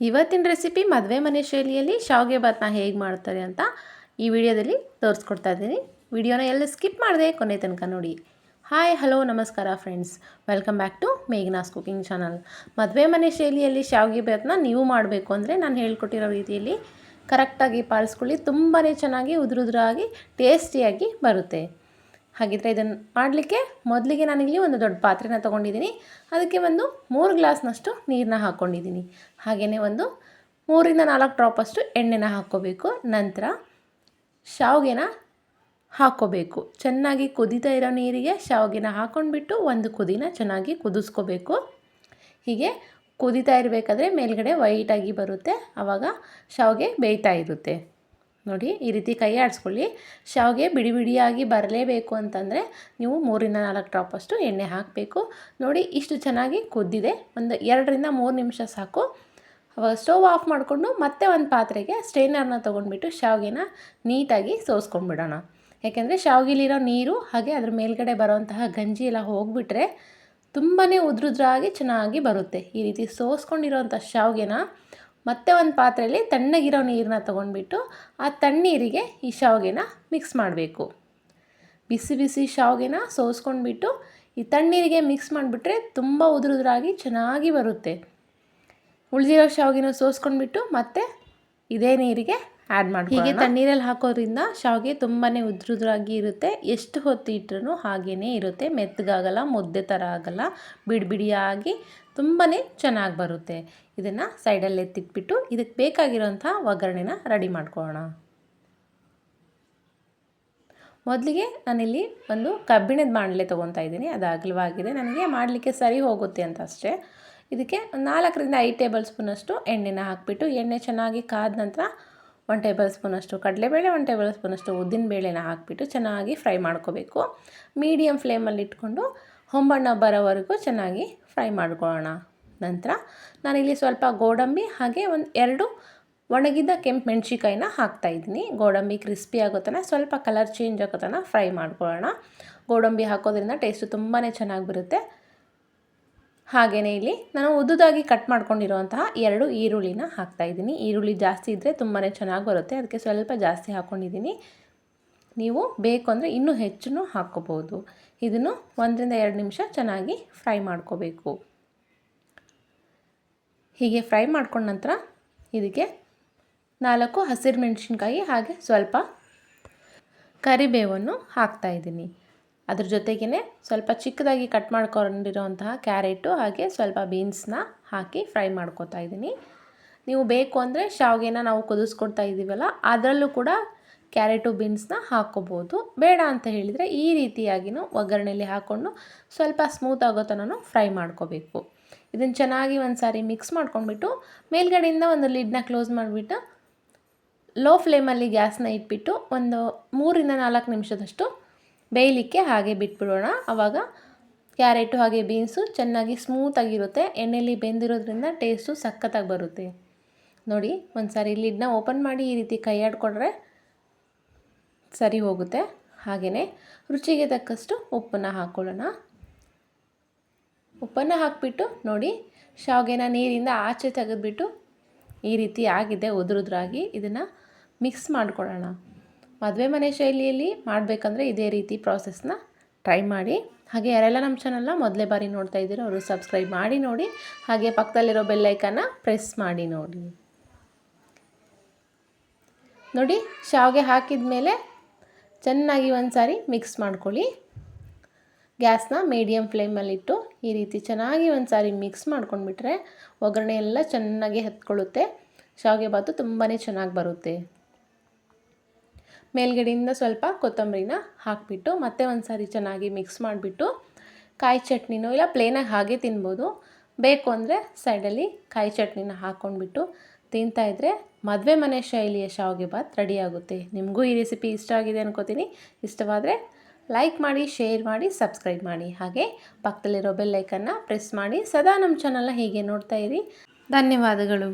ಇವತ್ತಿನ ರೆಸಿಪಿ ಮದುವೆ ಮನೆ ಶೈಲಿಯಲ್ಲಿ ಶಾವಿಗೆ ಭಾತ್ನ ಹೇಗೆ ಮಾಡ್ತಾರೆ ಅಂತ ಈ ವಿಡಿಯೋದಲ್ಲಿ ತೋರಿಸ್ಕೊಡ್ತಾ ಇದ್ದೀನಿ. ವಿಡಿಯೋನ ಎಲ್ಲ ಸ್ಕಿಪ್ ಮಾಡಿದೆ ಕೊನೆ ತನಕ ನೋಡಿ. ಹಾಯ್ ಹಲೋ ನಮಸ್ಕಾರ friends welcome back to Meghana's cooking channel ಮದುವೆ ಮನೆ ಶೈಲಿಯಲ್ಲಿ ಶಾವಿಗೆ ಭಾತ್ನ ನೀವು ಮಾಡಬೇಕು ಅಂದರೆ ನಾನು ಹೇಳ್ಕೊಟ್ಟಿರೋ ರೀತಿಯಲ್ಲಿ ಕರೆಕ್ಟಾಗಿ ಪಾಲಿಸ್ಕೊಳ್ಳಿ. ತುಂಬಾ ಚೆನ್ನಾಗಿ ಉದುರುದ್ರಾಗಿ ಟೇಸ್ಟಿಯಾಗಿ ಬರುತ್ತೆ. ಹಾಗಿದ್ರೆ ಇದನ್ನು ಮಾಡಲಿಕ್ಕೆ ಮೊದಲಿಗೆ ನಾನಿಲ್ಲಿ ಒಂದು ದೊಡ್ಡ ಪಾತ್ರೆನ ತೊಗೊಂಡಿದ್ದೀನಿ ಅದಕ್ಕೆ ಒಂದು ಮೂರು ಗ್ಲಾಸ್ನಷ್ಟು ನೀರನ್ನ ಹಾಕ್ಕೊಂಡಿದ್ದೀನಿ ಹಾಗೆಯೇ ಒಂದು ಮೂರಿಂದ ನಾಲ್ಕು ಡ್ರಾಪಷ್ಟು ಎಣ್ಣೆನ ಹಾಕ್ಕೋಬೇಕು. ನಂತರ ಶಾವಿಗೆನ ಹಾಕ್ಕೋಬೇಕು. ಚೆನ್ನಾಗಿ ಕುದೀತಾ ಇರೋ ನೀರಿಗೆ ಶಾವಿಗೆನ ಹಾಕ್ಕೊಂಡ್ಬಿಟ್ಟು ಒಂದು ಕುದಿನ ಚೆನ್ನಾಗಿ ಕುದಿಸ್ಕೋಬೇಕು. ಹೀಗೆ ಕುದೀತಾ ಇರಬೇಕಾದ್ರೆ ಮೇಲ್ಗಡೆ ವೈಟಾಗಿ ಬರುತ್ತೆ. ಆವಾಗ ಶಾವಿಗೆ ಬೇಯ್ತಾ ಇರುತ್ತೆ. ನೋಡಿ, ಈ ರೀತಿ ಕೈ ಆಡಿಸ್ಕೊಳ್ಳಿ. ಶಾವಿಗೆ ಬಿಡಿ ಬಿಡಿಯಾಗಿ ಬರಲೇಬೇಕು ಅಂತಂದರೆ ನೀವು ಮೂರಿಂದ ನಾಲ್ಕು ಡ್ರಾಪಷ್ಟು ಎಣ್ಣೆ ಹಾಕಬೇಕು. ನೋಡಿ, ಇಷ್ಟು ಚೆನ್ನಾಗಿ ಕುದ್ದಿದೆ. ಒಂದು ಎರಡರಿಂದ ಮೂರು ನಿಮಿಷ ಸಾಕು. ಅವಾಗ ಸ್ಟೋವ್ ಆಫ್ ಮಾಡಿಕೊಂಡು ಮತ್ತೆ ಒಂದು ಪಾತ್ರೆಗೆ ಸ್ಟ್ರೈನರ್ನ ತೊಗೊಂಡ್ಬಿಟ್ಟು ಶಾವಿಗೆನ ನೀಟಾಗಿ ಸೋಸ್ಕೊಂಡ್ಬಿಡೋಣ. ಯಾಕೆಂದರೆ ಶಾವಿಗೆಲಿರೋ ನೀರು ಹಾಗೆ ಅದ್ರ ಮೇಲ್ಗಡೆ ಬರೋವಂತಹ ಗಂಜಿ ಎಲ್ಲ ಹೋಗಿಬಿಟ್ರೆ ತುಂಬಾ ಉದ್ರುದ್ರಾಗಿ ಚೆನ್ನಾಗಿ ಬರುತ್ತೆ. ಈ ರೀತಿ ಸೋಸ್ಕೊಂಡಿರೋಂಥ ಶಾವಿಗೆನ ಮತ್ತೆ ಒಂದು ಪಾತ್ರೆಯಲ್ಲಿ ತಣ್ಣಗಿರೋ ನೀರನ್ನ ತೊಗೊಂಡ್ಬಿಟ್ಟು ಆ ತಣ್ಣೀರಿಗೆ ಈ ಶಾವಿಗೆನ ಮಿಕ್ಸ್ ಮಾಡಬೇಕು. ಬಿಸಿ ಬಿಸಿ ಶಾವಿಗೆನ ಸೋಸ್ಕೊಂಡ್ಬಿಟ್ಟು ಈ ತಣ್ಣೀರಿಗೆ ಮಿಕ್ಸ್ ಮಾಡಿಬಿಟ್ರೆ ತುಂಬ ಉದುರುದ್ರಾಗಿ ಚೆನ್ನಾಗಿ ಬರುತ್ತೆ. ಉಳಿದಿರೋ ಶಾವಿಗೆನ ಸೋಸ್ಕೊಂಡ್ಬಿಟ್ಟು ಮತ್ತೆ ಇದೇ ನೀರಿಗೆ ಆ್ಯಡ್ ಮಾಡಿ ಹೀಗೆ ತಣ್ಣೀರಲ್ಲಿ ಹಾಕೋದ್ರಿಂದ ಶಾವಿಗೆ ತುಂಬಾ ಉದ್ರುದ್ರಾಗಿ ಇರುತ್ತೆ. ಎಷ್ಟು ಹೊತ್ತು ಇಟ್ಟರೂ ಹಾಗೇ ಇರುತ್ತೆ. ಮೆತ್ತಗಾಗಲ್ಲ, ಮುದ್ದೆ ಥರ ಆಗಲ್ಲ ಬಿಡಿ ಬಿಡಿಯಾಗಿ ತುಂಬಾ ಚೆನ್ನಾಗಿ ಬರುತ್ತೆ. ಇದನ್ನು ಸೈಡಲ್ಲೇ ಎತ್ತಿಟ್ಬಿಟ್ಟು ಇದಕ್ಕೆ ಬೇಕಾಗಿರೋಂಥ ಒಗ್ಗರಣೆನ ರೆಡಿ ಮಾಡ್ಕೊಳ್ಳೋಣ. ಮೊದಲಿಗೆ ನಾನಿಲ್ಲಿ ಒಂದು ಕಬ್ಬಿಣದ ಬಾಣಲೆ ತೊಗೊತಾ ಇದ್ದೀನಿ. ಅದು ಅಗಲವಾಗಿದೆ. ನನಗೆ ಮಾಡಲಿಕ್ಕೆ ಸರಿ ಹೋಗುತ್ತೆ ಅಂತ ಅಷ್ಟೇ. ಇದಕ್ಕೆ ನಾಲ್ಕರಿಂದ ಐದು ಟೇಬಲ್ ಸ್ಪೂನಷ್ಟು ಎಣ್ಣೆನ ಹಾಕಿಬಿಟ್ಟು ಎಣ್ಣೆ ಚೆನ್ನಾಗಿ ಕಾದ ನಂತರ ಒನ್ ಟೇಬಲ್ ಸ್ಪೂನಷ್ಟು ಕಡಲೆಬೇಳೆ ಒನ್ ಟೇಬಲ್ ಸ್ಪೂನಷ್ಟು ಉದ್ದಿನ ಬೇಳೆನ ಹಾಕಿಬಿಟ್ಟು ಚೆನ್ನಾಗಿ ಫ್ರೈ ಮಾಡ್ಕೋಬೇಕು. ಮೀಡಿಯಮ್ ಫ್ಲೇಮಲ್ಲಿ ಇಟ್ಕೊಂಡು ಹೊಂಬಣ್ಣ ಬರೋವರೆಗೂ ಚೆನ್ನಾಗಿ ಫ್ರೈ ಮಾಡ್ಕೊಳ್ಳೋಣ. ನಂತರ ನಾನಿಲ್ಲಿ ಸ್ವಲ್ಪ ಗೋಡಂಬಿ ಹಾಗೆ ಒಂದು ಎರಡು ಒಣಗಿದ ಕೆಂಪು ಮೆಣಸಿಕಾಯಿನ ಹಾಕ್ತಾಯಿದ್ದೀನಿ ಗೋಡಂಬಿ ಕ್ರಿಸ್ಪಿ ಆಗೋ ಸ್ವಲ್ಪ ಕಲರ್ ಚೇಂಜ್ ಆಗೋ ತನಕ ಫ್ರೈ ಮಾಡ್ಕೊಳ್ಳೋಣ. ಗೋಡಂಬಿ ಹಾಕೋದ್ರಿಂದ ಟೇಸ್ಟು ತುಂಬಾ ಚೆನ್ನಾಗಿ ಬರುತ್ತೆ. ಹಾಗೆಯೇ ಇಲ್ಲಿ ನಾನು ಉದ್ದುದಾಗಿ ಕಟ್ ಮಾಡ್ಕೊಂಡಿರುವಂತಹ ಎರಡು ಈರುಳ್ಳಿನ ಹಾಕ್ತಾಯಿದ್ದೀನಿ ಈರುಳ್ಳಿ ಜಾಸ್ತಿ ಇದ್ದರೆ ತುಂಬಾ ಚೆನ್ನಾಗಿ ಬರುತ್ತೆ. ಅದಕ್ಕೆ ಸ್ವಲ್ಪ ಜಾಸ್ತಿ ಹಾಕ್ಕೊಂಡಿದ್ದೀನಿ ನೀವು ಬೇಕು ಅಂದರೆ ಇನ್ನೂ ಹೆಚ್ಚು ಹಾಕ್ಕೋಬೋದು. ಇದನ್ನು ಒಂದರಿಂದ ಎರಡು ನಿಮಿಷ ಚೆನ್ನಾಗಿ ಫ್ರೈ ಮಾಡ್ಕೋಬೇಕು. ಹೀಗೆ ಫ್ರೈ ಮಾಡ್ಕೊಂಡ ನಂತರ ಇದಕ್ಕೆ ನಾಲ್ಕು ಹಸಿರು ಮೆಣಸಿನ್ಕಾಯಿ ಹಾಗೆ ಸ್ವಲ್ಪ ಕರಿಬೇವನ್ನು ಹಾಕ್ತಾಯಿದ್ದೀನಿ ಅದ್ರ ಜೊತೆಗೇ ಸ್ವಲ್ಪ ಚಿಕ್ಕದಾಗಿ ಕಟ್ ಮಾಡ್ಕೊಂಡಿರೋಂತಹ ಕ್ಯಾರೆಟು ಹಾಗೆ ಸ್ವಲ್ಪ ಬೀನ್ಸ್ನ ಹಾಕಿ ಫ್ರೈ ಮಾಡ್ಕೋತಾ ಇದ್ದೀನಿ. ನೀವು ಬೇಕು ಅಂದರೆ ಶಾವಿಗೆನ ನಾವು ಕುದಿಸ್ಕೊಡ್ತಾ ಇದ್ದೀವಲ್ಲ, ಅದರಲ್ಲೂ ಕೂಡ ಕ್ಯಾರೆಟು ಬೀನ್ಸ್ನ ಹಾಕ್ಕೋಬೋದು ಬೇಡ ಅಂತ ಹೇಳಿದರೆ ಈ ರೀತಿಯಾಗಿನೂ ಒಗ್ಗರಣೆಯಲ್ಲಿ ಹಾಕ್ಕೊಂಡು ಸ್ವಲ್ಪ ಸ್ಮೂತ್ ಆಗೋ ತನಕ ಫ್ರೈ ಮಾಡ್ಕೋಬೇಕು. ಇದನ್ನು ಚೆನ್ನಾಗಿ ಒಂದು ಸಾರಿ ಮಿಕ್ಸ್ ಮಾಡ್ಕೊಂಡ್ಬಿಟ್ಟು ಮೇಲ್ಗಡೆಯಿಂದ ಒಂದು ಲಿಡ್ನ ಕ್ಲೋಸ್ ಮಾಡಿಬಿಟ್ಟು ಲೋ ಫ್ಲೇಮಲ್ಲಿ ಗ್ಯಾಸ್ನ ಇಟ್ಬಿಟ್ಟು ಒಂದು ಮೂರಿಂದ ನಾಲ್ಕು ನಿಮಿಷದಷ್ಟು ಬೇಯಲಿಕ್ಕೆ ಹಾಗೆ ಬಿಟ್ಬಿಡೋಣ. ಆವಾಗ ಕ್ಯಾರೆಟು ಹಾಗೆ ಬೀನ್ಸು ಚೆನ್ನಾಗಿ ಸ್ಮೂತಾಗಿರುತ್ತೆ ಎಣ್ಣೆಯಲ್ಲಿ ಬೆಂದಿರೋದ್ರಿಂದ ಟೇಸ್ಟು ಸಖತ್ತಾಗಿ ಬರುತ್ತೆ. ನೋಡಿ ಒಂದು ಸಾರಿ ಲಿಡ್ನ ಓಪನ್ ಮಾಡಿ ಈ ರೀತಿ ಕೈ ಆಡ್ಕೊಂಡ್ರೆ ಸರಿ ಹೋಗುತ್ತೆ. ಹಾಗೆಯೇ ರುಚಿಗೆ ತಕ್ಕಷ್ಟು ಉಪ್ಪನ್ನು ಹಾಕ್ಕೊಳ್ಳೋಣ ಉಪ್ಪನ್ನು ಹಾಕಿಬಿಟ್ಟು ನೋಡಿ, ಶಾವಿಗೆನ ನೀರಿಂದ ಆಚೆ ತೆಗೆದುಬಿಟ್ಟು ಈ ರೀತಿ ಆಗಿದೆ, ಉದುರುದ್ರಾಗಿ ಇದನ್ನು ಮಿಕ್ಸ್ ಮಾಡ್ಕೊಳ್ಳೋಣ. ಮದುವೆ ಮನೆ ಶೈಲಿಯಲ್ಲಿ ಮಾಡಬೇಕಂದ್ರೆ ಇದೇ ರೀತಿ ಪ್ರಾಸೆಸ್ನ ಟ್ರೈ ಮಾಡಿ. ಹಾಗೆ ಯಾರೆಲ್ಲ ನಮ್ಮ ಚಾನಲ್ನ ಮೊದಲೇ ಬಾರಿ ನೋಡ್ತಾ ಇದ್ದೀರೋ ಅವರು ಸಬ್ಸ್ಕ್ರೈಬ್ ಮಾಡಿ ನೋಡಿ, ಹಾಗೆ ಪಕ್ಕದಲ್ಲಿರೋ ಬೆಲ್ಲೈಕನ್ನ ಪ್ರೆಸ್ ಮಾಡಿ ನೋಡಿ. ನೋಡಿ, ಶಾವಿಗೆ ಹಾಕಿದ ಮೇಲೆ ಚೆನ್ನಾಗಿ ಒಂದು ಸಾರಿ ಮಿಕ್ಸ್ ಮಾಡ್ಕೊಳ್ಳಿ. ಗ್ಯಾಸ್ನ ಮೀಡಿಯಮ್ ಫ್ಲೇಮಲ್ಲಿಟ್ಟು ಈ ರೀತಿ ಚೆನ್ನಾಗಿ ಒಂದು ಸಾರಿ ಮಿಕ್ಸ್ ಮಾಡ್ಕೊಂಡ್ಬಿಟ್ರೆ ಒಗ್ಗರಣೆ ಎಲ್ಲ ಚೆನ್ನಾಗಿ ಹತ್ಕೊಳ್ಳುತ್ತೆ. ಶಾವಿಗೆ ಬಾತು ತುಂಬಾ ಚೆನ್ನಾಗಿ ಬರುತ್ತೆ. ಮೇಲ್ಗಡೆಯಿಂದ ಸ್ವಲ್ಪ ಕೊತ್ತಂಬರಿನ ಹಾಕಿಬಿಟ್ಟು ಮತ್ತೆ ಒಂದು ಸಾರಿ ಚೆನ್ನಾಗಿ ಮಿಕ್ಸ್ ಮಾಡಿಬಿಟ್ಟು ಕಾಯಿ ಚಟ್ನಿನೂ ಇಲ್ಲ ಪ್ಲೇನಾಗಿ ಹಾಗೆ ತಿನ್ಬೋದು. ಬೇಕು ಅಂದರೆ ಸೈಡಲ್ಲಿ ಕಾಯಿ ಚಟ್ನಿನ ಹಾಕ್ಕೊಂಡ್ಬಿಟ್ಟು ತಿಂತಾಯಿದ್ರೆ ಮದುವೆ ಮನೆ ಶೈಲಿಯ ಶಾವಿಗೆ ಭಾತ್ ರೆಡಿ ಆಗುತ್ತೆ. ನಿಮಗೂ ಈ ರೆಸಿಪಿ ಇಷ್ಟ ಆಗಿದೆ ಅನ್ಕೋತೀನಿ. ಇಷ್ಟವಾದರೆ ಲೈಕ್ ಮಾಡಿ, ಶೇರ್ ಮಾಡಿ, ಸಬ್ಸ್ಕ್ರೈಬ್ ಮಾಡಿ. ಹಾಗೆ ಪಕ್ಕದಲ್ಲಿರೋ ಬೆಲ್ಲೈಕನ್ನು ಪ್ರೆಸ್ ಮಾಡಿ. ಸದಾ ನಮ್ಮ ಚಾನಲ್ನ ಹೀಗೆ ನೋಡ್ತಾ ಇರಿ. ಧನ್ಯವಾದಗಳು.